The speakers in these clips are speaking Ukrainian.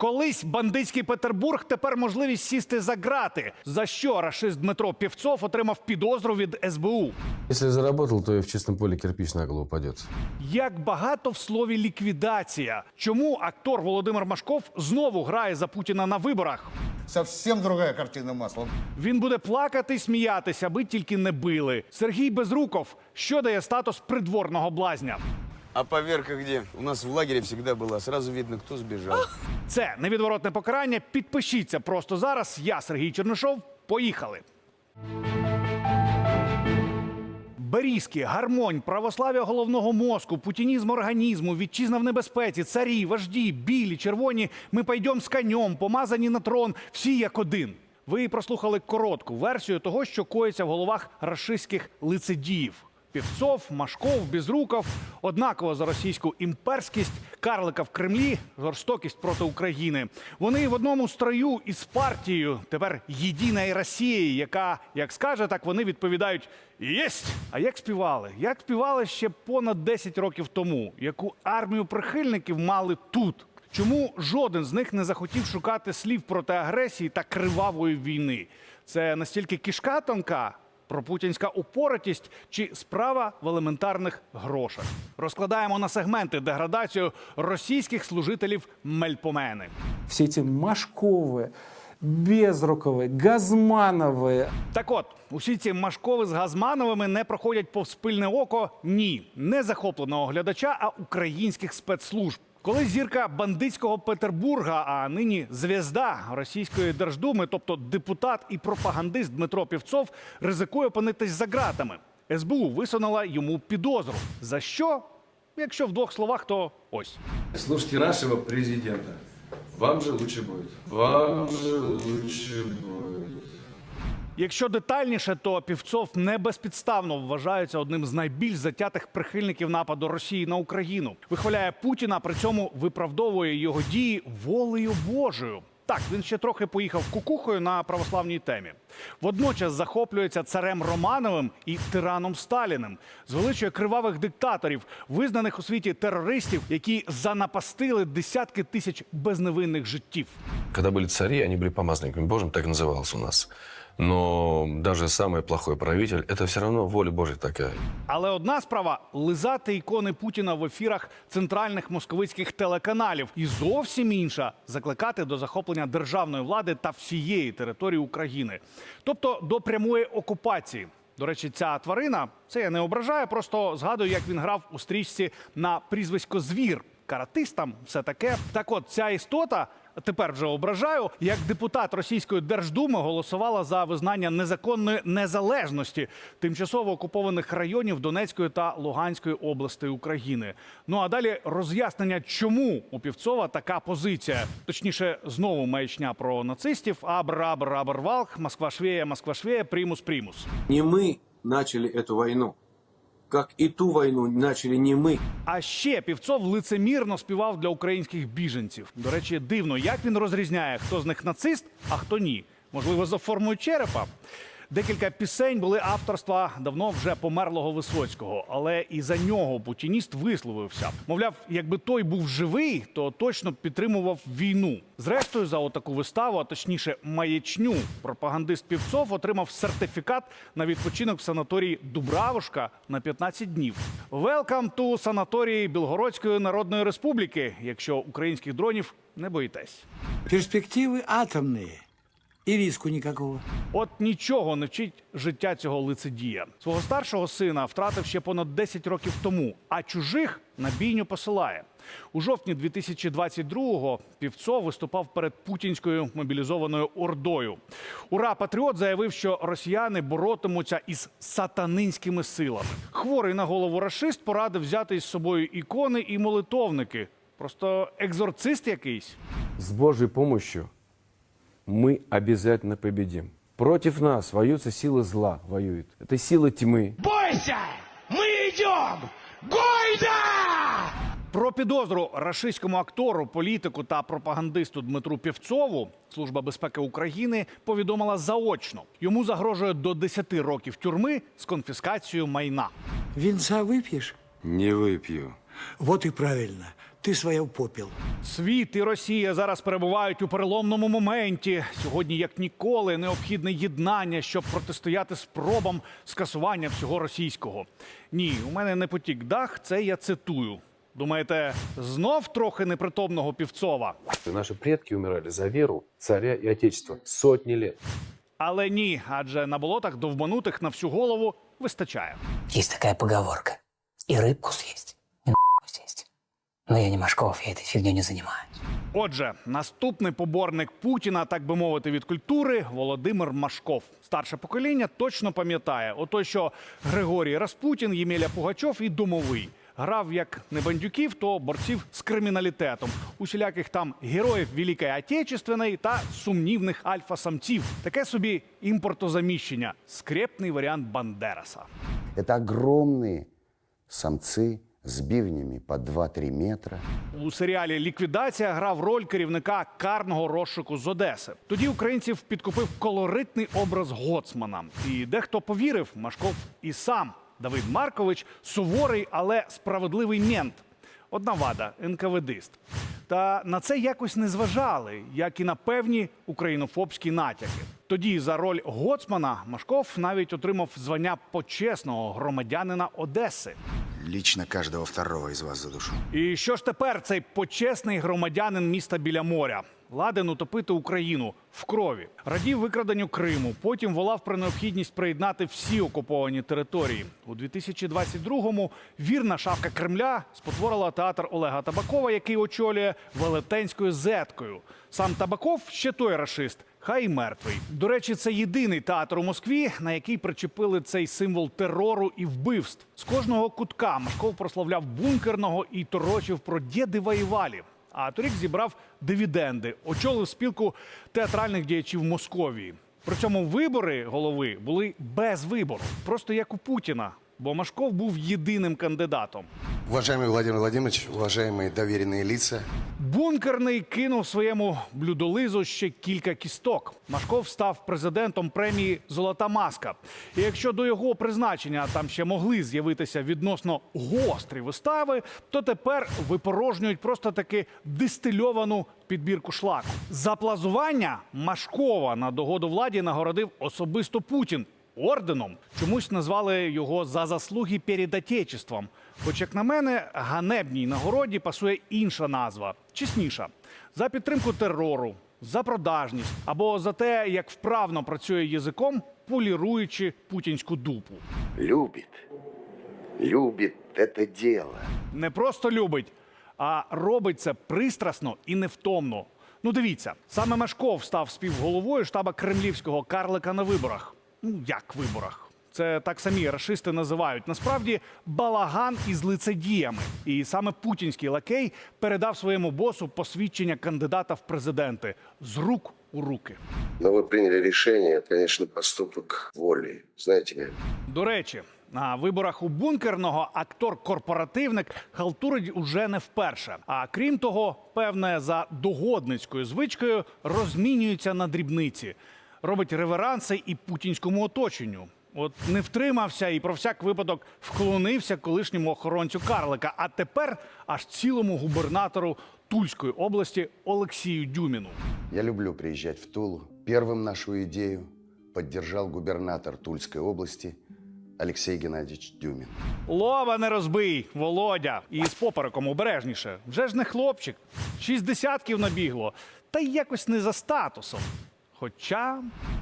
Колись бандитський Петербург тепер можливість сісти за грати. За що рашист Дмитро Півцов отримав підозру від СБУ? Если заработал, то и в чистом поле кирпич на голову упадет. Як багато в слові ліквідація. Чому актор Володимир Машков знову грає за Путіна на виборах? Совсем другая картина масла. Він буде плакати, сміятися, аби тільки не били. Сергій Безруков, що дає статус придворного блазня. А поверка где? У нас в лагере всегда было. Сразу видно, кто сбежал. Це невідворотне покарання. Підпишіться просто зараз. Я Сергій Чернишов. Поїхали. Берізки, гармонь, православ'я головного мозку, путінізм організму, вітчизна в небезпеці, царі, вожді, білі, червоні. Ми пойдем з конем, помазані на трон, всі як один. Ви прослухали коротку версію того, що коїться в головах рашистських лицедіїв. Півцов, Машков, Безруков однаково за російську імперськість, карлика в Кремлі, жорстокість проти України. Вони в одному строю із партією, тепер єдина Росія, яка, як скаже, так вони відповідають єсть. А як співали? Як співали ще понад 10 років тому? Яку армію прихильників мали тут? Чому жоден з них не захотів шукати слів проти агресії та кривавої війни? Це настільки кишка тонка, пропутінська упоротість чи справа в елементарних грошах? Розкладаємо на сегменти деградацію російських служителів Мельпомени. все эти Машковы, Безруковы, Газмановы, Так от, усі ці Машкови з Газмановими не проходять повз пильне око ні, не захопленого глядача, а українських спецслужб. Коли зірка бандитського Петербурга, а нині зв'язда російської держдуми, тобто депутат і пропагандист Дмитро Півцов, ризикує опинитись за ґратами. СБУ висунула йому підозру. За що? Якщо в двох словах, то ось. Слушайте нашего президента. Вам же лучше будет. Вам же лучше будет. Якщо детальніше, то Півцов не безпідставно вважається одним з найбільш затятих прихильників нападу Росії на Україну. Вихваляє Путіна, при цьому виправдовує його дії волею Божою. Так, він ще трохи поїхав кукухою на православній темі. Водночас захоплюється царем Романовим і тираном Сталіним, звеличує кривавих диктаторів, визнаних у світі терористів, які занапастили десятки тисяч безневинних життів. Когда были цари, они были помазанниками Божьим, так и назывался у нас. Но даже самый плохой правитель, это все равно воля Божья такая. Але одна справа лизати ікони Путіна в ефірах центральних московицьких телеканалів, і зовсім інша закликати до захоплення державної влади та всієї території України, тобто до прямої окупації. До речі, ця тварина це я не ображаю, просто згадую, як він грав у стрічці на прізвисько Звір. Каратист там все таке. Так от ця істота. Тепер вже ображаю, як депутат російської держдуми голосувала за визнання незаконної незалежності тимчасово окупованих районів Донецької та Луганської областей України. Ну а далі роз'яснення, чому у Півцова така позиція. Точніше, знову маячня про нацистів. Абр, абр, абр, валх, Москва швея, Москва швея, примус, примус. Не мы начали эту войну, как и ту войну начали не ми. А ще Півцов лицемірно співав для українських біженців. До речі, дивно, як він розрізняє, хто з них нацист, а хто ні. Можливо, за формою черепа. Декілька пісень були авторства давно вже померлого Висоцького, але і за нього путініст висловився. Мовляв, якби той був живий, то точно підтримував війну. Зрештою, за отаку виставу, а точніше маячню, пропагандист Півцов отримав сертифікат на відпочинок в санаторії Дубравушка на 15 днів. Welcome to санаторії Білгородської Народної Республіки, якщо українських дронів не боїтесь. Перспективы атомные. И риску никакого. От нічого не вчить життя цього лицедія. Свого старшого сина втратив ще понад 10 років тому, а чужих на бійню посилає. У жовтні 2022-го Півцов виступав перед путінською мобілізованою ордою. Ура Патріот заявив, що росіяни боротимуться із сатанинськими силами. Хворий на голову рашист порадив взяти із собою ікони і молитовники. Просто екзорцист якийсь. С Божьей помощью мы обязательно победим. Против нас воюются силы зла, воюют. Это силы тьмы. Бойся! Мы идем! Гойда! Про підозру рашистському актору, політику та пропагандисту Дмитру Півцову Служба безпеки України повідомила заочно. Йому загрожує до 10 років тюрми з конфіскацією майна. Винца выпьешь? Не выпью. Вот и правильно. ты своя в попел. Світ і Росія зараз перебувають у переломному моменті. Сьогодні, як ніколи, необхідне єднання, щоб протистояти спробам скасування всього російського. Ні, у мене не потік дах. Це я цитую. Думаєте, знов трохи непритомного півцова? Наши предки умирали за веру, царя и отечества сотни лет. Але ні, адже на болотах довбанутих на всю голову вистачає. Есть такая поговорка. И рыбку съесть, и нахуй съесть. Но я не Машков, я этой фигней не занимаюсь. Отже, наступний поборник Путіна, так би мовити, від культури Володимир Машков. Старше покоління точно пам'ятає, ото що Григорій Распутін, Ємеля Пугачов і домовий. Грав як не бандюків, то борців з криміналітетом, усіляких там героїв Великої Отечественної та сумнівних альфа-самців. Таке собі імпортозаміщення, скрепний варіант Бандераса. Это огромные самцы с бивнями по 2-3 метра. У серіалі Ліквідація грав роль керівника карного розшуку з Одеси. Тоді українців підкупив колоритний образ гоцмана. І дехто повірив, Машков і сам Давид Маркович суворий, але справедливий мент. Одна вада НКВДист. Та на це якось не зважали, як і на певні українофобські натяки. Тоді за роль гоцмана Машков навіть отримав звання почесного громадянина Одеси. Лично каждого второго из вас задушу. І що ж тепер цей почесний громадянин міста біля моря? Ладен утопити Україну в крові, радів викраденню Криму. Потім волав про необхідність приєднати всі окуповані території. У 2022-му вірна шавка Кремля спотворила театр Олега Табакова, який очолює велетенською зеткою. Сам Табаков ще той рашист. Хай і мертвий. До речі, це єдиний театр у Москві, на який причепили цей символ терору і вбивств. З кожного кутка Машков прославляв бункерного і торочив про діди воювалі. А торік зібрав дивіденди, очолив спілку театральних діячів Московії. При цьому вибори голови були без вибору, просто як у Путіна, бо Машков був єдиним кандидатом. Уважаемый Владимир Владимирович, уважаемые доверенные лица, Бункерний кинув своєму блюдолизу ще кілька кісток. Машков став президентом премії Золота маска. І якщо до його призначення там ще могли з'явитися відносно гострі вистави, то тепер випорожнюють просто таки дистильовану підбірку шлаку. За плазування Машкова на догоду владі нагородив особисто Путін. Орденом чомусь назвали його за заслуги перед Отечеством. Хоч, як на мене, ганебній нагороді пасує інша назва, чесніша за підтримку терору, за продажність або за те, як вправно працює язиком, поліруючи путінську дупу. Любит. Любит это дело. Не просто любить, а робить це пристрасно і невтомно. Ну, дивіться, саме Машков став співголовою штаба кремлівського карлика на виборах. Ну, як виборах? Це так самі рашисти називають. Насправді балаган із лицедіями. І саме путінський лакей передав своєму босу посвідчення кандидата в президенти з рук у руки. Но вы приняли решение, это, конечно, поступок воли. Знаете, До речі, на виборах у бункерного актор-корпоративник халтурить уже не вперше. А крім того, певне за догодницькою звичкою розмінюється на дрібниці, робить реверанси і путінському оточенню. От не втримався і про всяк випадок вклонився колишньому охоронцю Карлика, а тепер аж цілому губернатору Тульської області Олексію Дюміну. я люблю приезжать в Тулу. Первым нашу идею поддержал губернатор Тульской области Алексей Геннадьевич Дюмин. Лова не розбий, Володя. І з попереком обережніше. Вже ж не хлопчик. Шість десятків набігло. Та й якось не за статусом. Хоча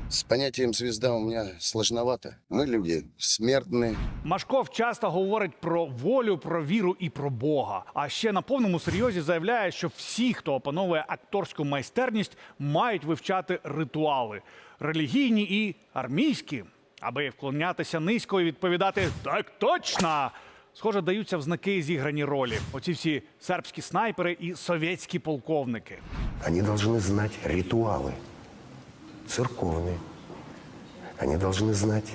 С понятием звезда у меня сложновато. Мы люди смертные. Машков часто говорить про волю, про віру і про Бога. А ще на повному серйозі заявляє, що всі, хто опановує акторську майстерність, мають вивчати ритуали релігійні і армійські, аби вклонятися низько і відповідати так точно. Схоже, даються в знаки зіграні ролі. Оці всі сербські снайпери і совєтські полковники. Они должны знать ритуалы церковные. Они должны знать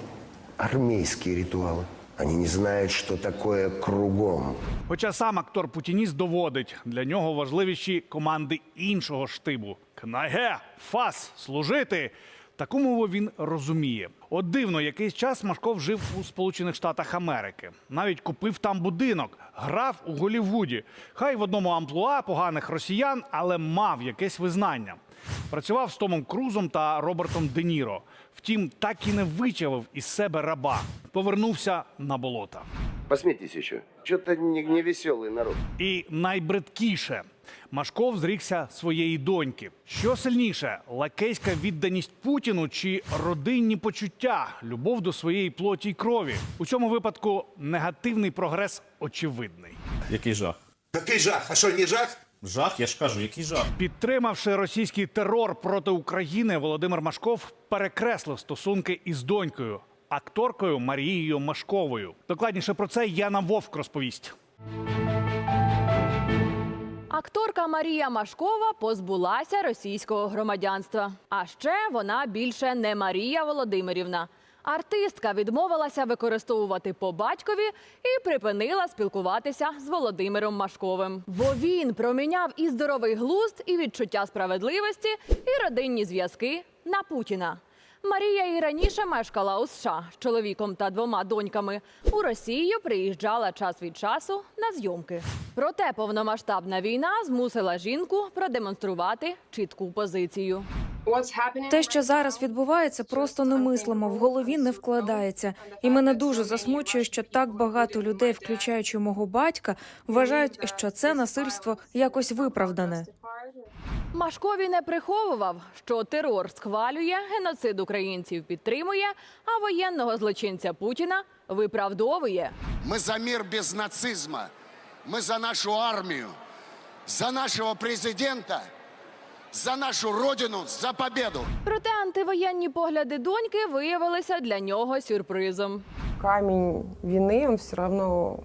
армейские ритуалы. Они не знают, что такое кругом. Хоча сам актор Путініст доводить, для нього важливіші команди іншого штибу: Кнаге, фас, служити. Та Таку мову він розуміє. От дивно, якийсь час Машков жив у Сполучених Штатах Америки. Навіть купив там будинок, грав у Голівуді. Хай в одному амплуа поганих росіян, але мав якесь визнання. Працював з Томом Крузом та Робертом Де Ніро. Втім, так і не вичавив із себе раба. Повернувся на болота. Посмейтесь еще. Что-то не, не веселый народ. І найбридкіше Машков зрікся своєї доньки. Що сильніше, лакейська відданість Путіну чи родинні почуття, любов до своєї плоті й крові. У цьому випадку негативний прогрес очевидний. Який жах? Какой жах? А что, не жах? Жах, я ж кажу, який жах. Підтримавши російський терор проти України, Володимир Машков перекреслив стосунки із донькою, акторкою Марією Машковою. Докладніше про це Яна Вовк розповість. Акторка Марія Машкова позбулася російського громадянства. А ще вона більше не Марія Володимирівна. Артистка відмовилася використовувати по батькові і припинила спілкуватися з Володимиром Машковим. Бо він проміняв і здоровий глузд, і відчуття справедливості, і родинні зв'язки на Путіна. Марія і раніше мешкала у США з чоловіком та двома доньками. У Росію приїжджала час від часу на зйомки. Проте повномасштабна війна змусила жінку продемонструвати чітку позицію. Те, що зараз відбувається, просто немислимо, в голові не вкладається. І мене дуже засмучує, що так багато людей, включаючи мого батька, вважають, що це насильство якось виправдане. Машкові не приховував, що терор схвалює, геноцид українців підтримує, а воєнного злочинця Путіна виправдовує. Мы за мир без нацизма. Мы за нашу армию. За нашего президента. За нашу родину. За победу. Проте антивоєнні погляди доньки виявилися для нього сюрпризом. Камінь вини, він все одно,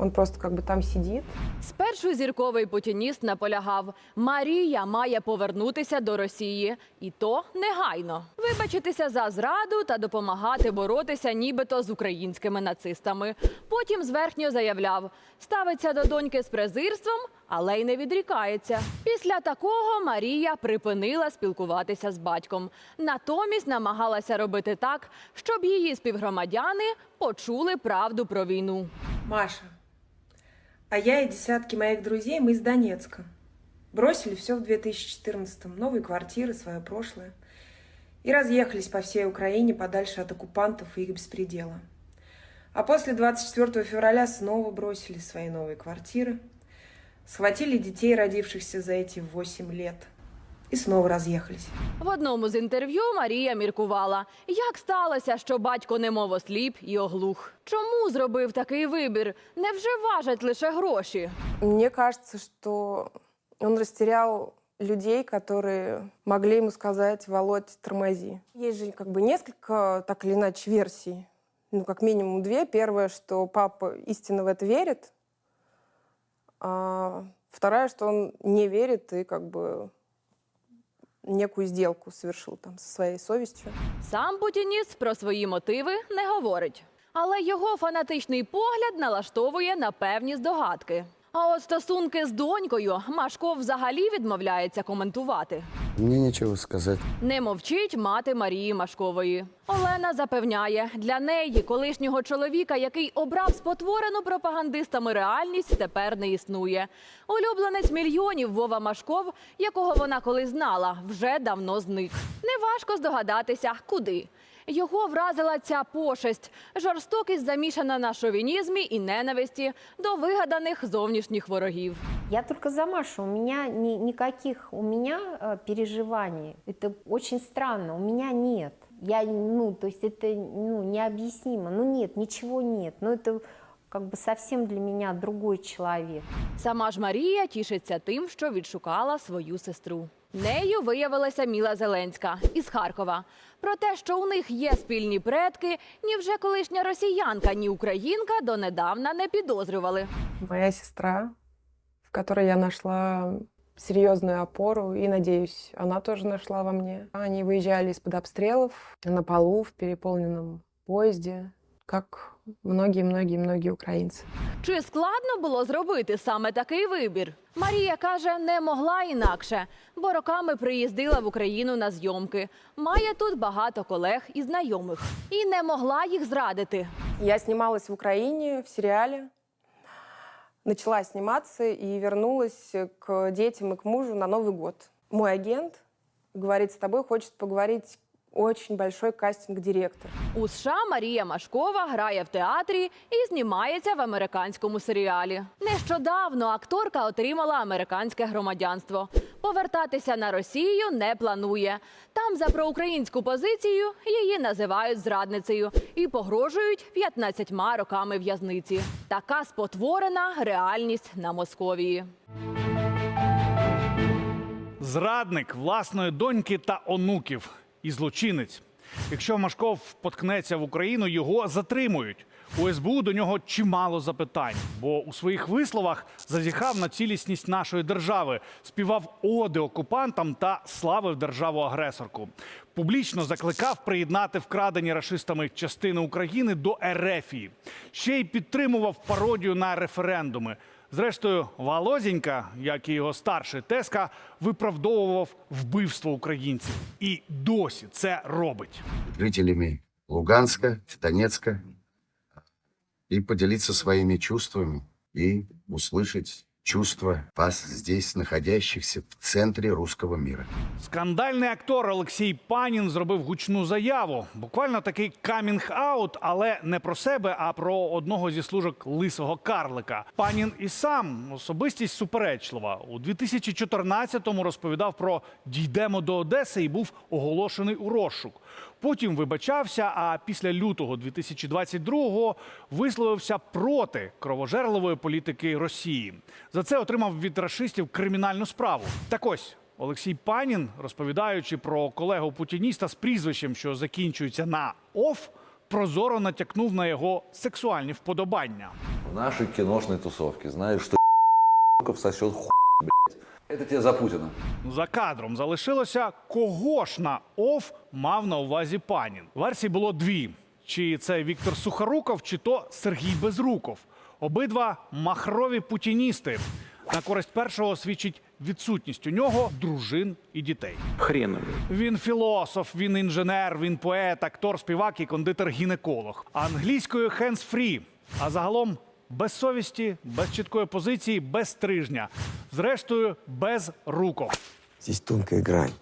він просто как бы там сидить. Спершу зірковий путініст наполягав: Марія має повернутися до Росії, і то негайно вибачитися за зраду та допомагати боротися, нібито з українськими нацистами. Потім зверхньо заявляв, ставиться до доньки з презирством, але й не відрікається. Після такого Марія припинила спілкуватися з батьком. Натомість намагалася робити так, щоб її співгромадяни почули правду про війну. Маша, а я и десятки моих друзей, мы из Донецка. Бросили все в 2014-м, новые квартиры, свое прошлое. И разъехались по всей Украине подальше от оккупантов и их беспредела. А после 24 февраля снова бросили свои новые квартиры, схватили детей, родившихся за эти 8 лет, и снова разъехались. В одному з інтерв'ю Марія міркувала, як сталося, що батько немов осліп і оглух. Чому зробив такий вибір? Невже важать лише гроші? Мне кажется, что он растерял людей, которые могли ему сказать «Володь, тормози». Есть же как бы несколько, так или иначе, версий. Ну, как минимум две. Первая, что папа истинно в это верит. А вторая, что он не верит и как бы некую сделку совершил там со своей совестью. Сам путініст про свої мотиви не говорить. Але його фанатичний погляд налаштовує на певні здогадки. А от стосунки з донькою Машко взагалі відмовляється коментувати. Мне нечего сказать. Не мовчить мати Марії Машкової. Олена запевняє, для неї колишнього чоловіка, який обрав спотворену пропагандистами реальність, тепер не існує. Улюбленець мільйонів Вова Машков, якого вона колись знала, вже давно зник. Неважко здогадатися, куди. Його вразила ця пошесть, жорстокість замішана на шовінізмі і ненависті до вигаданих зовнішніх ворогів. Я только за Машу. У меня ни, никаких у меня э, переживаний. Это очень странно. У меня нет. Я, ну, то есть это ну, необъяснимо. Ну нет, ничего нет. Ну это как бы совсем для меня другой человек. Сама ж Марія тішиться тим, що відшукала свою сестру. Нею виявилася Міла Зеленська із Харкова. Про те, що у них є спільні предки, ні вже колишня росіянка, ні українка донедавна не підозрювали. Моя сестра, в которой я нашла серьезную опору, и, надеюсь, она тоже нашла во мне. Они выезжали из-под обстрелов на полу в переполненном поезде, как многие-многие-многие украинцы. Чи складно було зробити саме такий вибір? Марія каже, не могла інакше, бо роками приїздила в Україну на зйомки. Має тут багато колег і знайомих, і не могла їх зрадити. Я снималась в Украине в сериале, начала сниматься и вернулась к детям и к мужу на Новый год. Мой агент говорит, с тобой хочет поговорить очень большой кастинг-директор. У США Марія Машкова грає в театрі і знімається в американському серіалі. Нещодавно акторка отримала американське громадянство. Повертатися на Росію не планує. Там за проукраїнську позицію її називають зрадницею і погрожують 15 роками в'язниці. Така спотворена реальність на Московії. Зрадник власної доньки та онуків і злочинець. Якщо Машков поткнеться в Україну, його затримують. У СБУ до нього чимало запитань, бо у своїх висловах зазіхав на цілісність нашої держави, співав оди окупантам та славив державу-агресорку. Публічно закликав приєднати вкрадені рашистами частини України до Ерефії. Ще й підтримував пародію на референдуми. Зрештою, Волозінька, як і його старший Теска, виправдовував вбивство українців і досі це робить. Жителями Луганська, Донецька і поділитися своїми чувствами і услышать чувства вас здесь находящихся в центре русского мира. Скандальний актор Олексій Панін зробив гучну заяву. Буквально такий камінг-аут, але не про себе, а про одного зі служок лисого карлика. Панін і сам особистість суперечлива. У 2014-му розповідав про дійдемо до Одеси і був оголошений у розшук. Потім вибачався. А після лютого 2022-го висловився проти кровожерливої політики Росії. За це отримав від рашистів кримінальну справу. Так ось Олексій Панін, розповідаючи про колегу путініста з прізвищем, що закінчується на ОФ, прозоро натякнув на його сексуальні вподобання. В нашей киношной тусовке знаешь, что сосет хуй. Это тебе за Путина. За кадром залишилося, кого ж на ОФ мав на увазі панін. Версій було дві: чи це Віктор Сухоруков, чи то Сергій Безруков. Обидва махрові путіністи. На користь першого свідчить відсутність у нього дружин і дітей. Хреновый. Він філософ, він інженер, він поет, актор, співак і кондитер-гінеколог. Англійською hands-free, а загалом без совісті, без чіткої позиції, без стрижня. Зрештою, без руков. Здесь тонкая грань.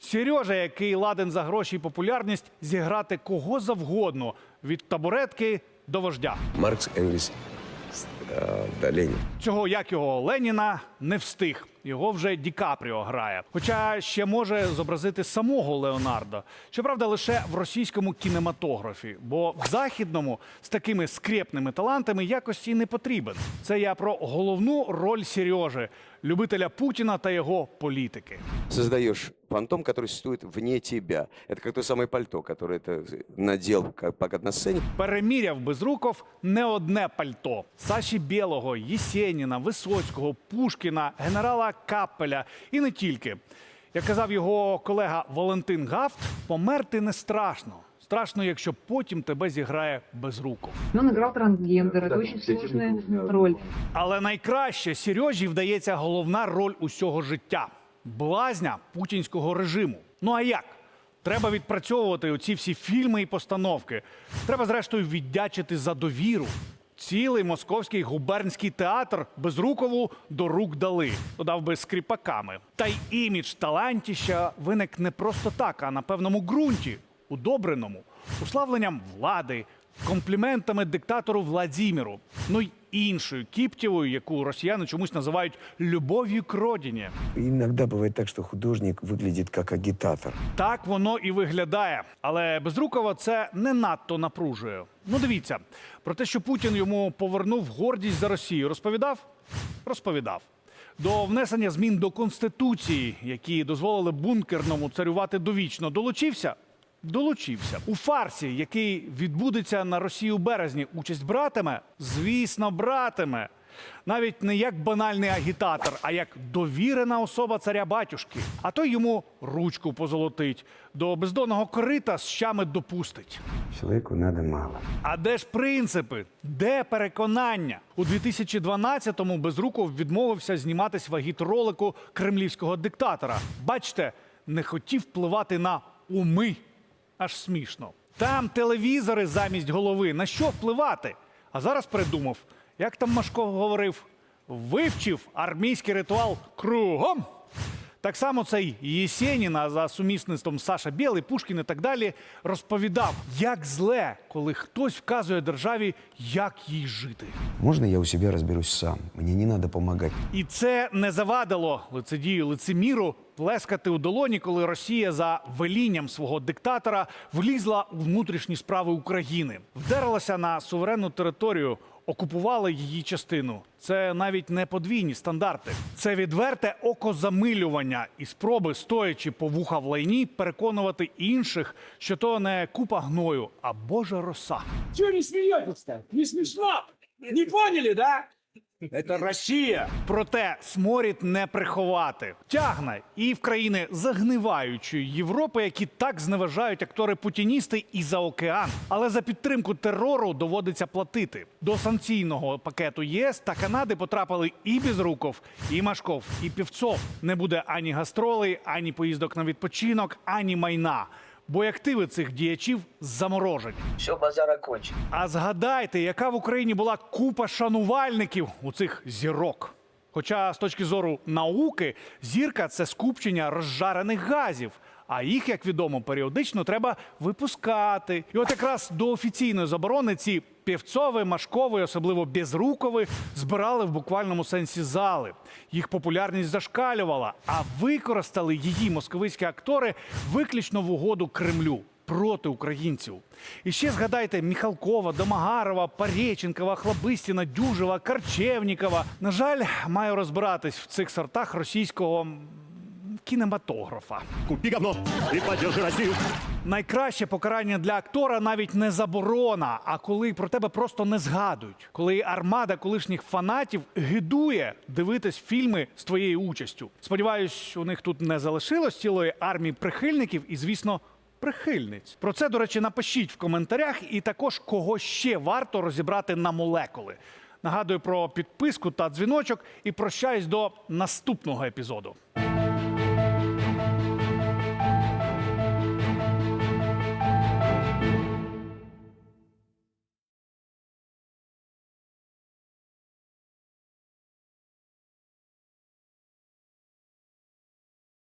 Сережа, який ладен за гроші і популярність, зіграти кого завгодно від табуретки до вождя. Маркс, Энгельс, э, да, Ленин. Цього як його Леніна не встиг. Його вже Ді Капріо грає. Хоча ще може зобразити самого Леонардо. Щоправда, лише в російському кінематографі, бо в західному з такими скрепними талантами якось і не потрібен. Це я про головну роль Сережи, любителя Путіна та його політики. Создаешь фантом, который существует вне тебя. Это как то самое пальто, которое ты надел как, пока на сцене. Переміряв Безруков не одне пальто. Саші Білого, Єсеніна, Висоцького, Пушкіна, генерала Каппеля і не тільки. Як казав його колега Валентин Гафт, померти не страшно. Страшно, якщо потім тебе зіграє Безруков. Он играл трансгендер. Это очень сложная роль. Але найкраще Сережі вдається головна роль усього життя блазня путінського режиму. Ну а як? Треба відпрацьовувати оці всі фільми і постановки. Треба, зрештою, віддячити за довіру. Цілий московський губернський театр безрукову до рук дали, додав би скріпаками. Та й імідж талантіща виник не просто так, а на певному ґрунті, удобреному, уславленням влади, компліментами диктатору Владіміру, ну й іншою кіптєвою, яку росіяни чомусь називають любов'ю к родині. Иногда бывает так, что художник выглядит как агитатор. Так воно і виглядає. Але Безрукова це не надто напружує. Ну, дивіться, про те, що Путін йому повернув гордість за Росію, розповідав? Розповідав. До внесення змін до конституції, які дозволили бункерному царювати довічно, долучився? Долучився у фарсі, який відбудеться на Росії у березні. Участь братиме? Звісно, братиме. Навіть не як банальний агітатор, а як довірена особа царя батюшки. А той йому ручку позолотить, до бездонного корита з щами допустить. Человеку надо мало. А де ж принципи? Де переконання? У 2012-му Безруков відмовився зніматись в агітролику кремлівського диктатора. Бачте, не хотів впливати на уми. Аж смішно. Там телевізори замість голови. На що впливати? А зараз придумав, як там Машко говорив, вивчив армійський ритуал кругом. Так само цей Єсенін, а за сумісництвом Саша Білий, Пушкін і так далі, розповідав, як зле, коли хтось вказує державі, як їй жити. Можно я у себя разберусь сам? Мне не надо помогать. І це не завадило лицедію лицеміру плескати у долоні, коли Росія за велінням свого диктатора влізла у внутрішні справи України, вдерлася на суверенну територію, окупувала її частину. Це навіть не подвійні стандарти. Це відверте окозамилювання і спроби, стоячи по вуха в лайні, переконувати інших, що то не купа гною, а Божа роса. Чого не смеетесь-то? Не смішно? Не поняли, да? Это Россия. Проте сморід не приховати. Тягне і в країни загниваючої Європи, які так зневажають актори путіністи і за океан. Але за підтримку терору доводиться платити. До санкційного пакету ЄС та Канади потрапили і Безруков, і Машков, і Півцов. Не буде ані гастролей, ані поїздок на відпочинок, ані майна. Бо активи цих діячів заморожені. Все, базара кончить. А згадайте, яка в Україні була купа шанувальників у цих зірок. Хоча з точки зору науки зірка це скупчення розжарених газів. А їх, як відомо, періодично треба випускати. І от якраз до офіційної заборони ці півцови, машкові, особливо безрукові, збирали в буквальному сенсі зали. Їх популярність зашкалювала, а використали її московицькі актори виключно в угоду Кремлю проти українців. І ще згадайте Міхалкова, Домагарова, Парєченкова, Хлабистіна, Дюжева, Карчевнікова. На жаль, маю розбиратись в цих сортах російського кінематографа. Купи говно и поддержи Россию. Найкраще покарання для актора навіть не заборона, а коли про тебе просто не згадують. Коли армада колишніх фанатів гидує дивитись фільми з твоєю участю. Сподіваюсь, у них тут не залишилось цілої армії прихильників і, звісно, прихильниць. Про це, до речі, напишіть в коментарях, і також кого ще варто розібрати на молекули. Нагадую про підписку та дзвіночок і прощаюсь до наступного епізоду.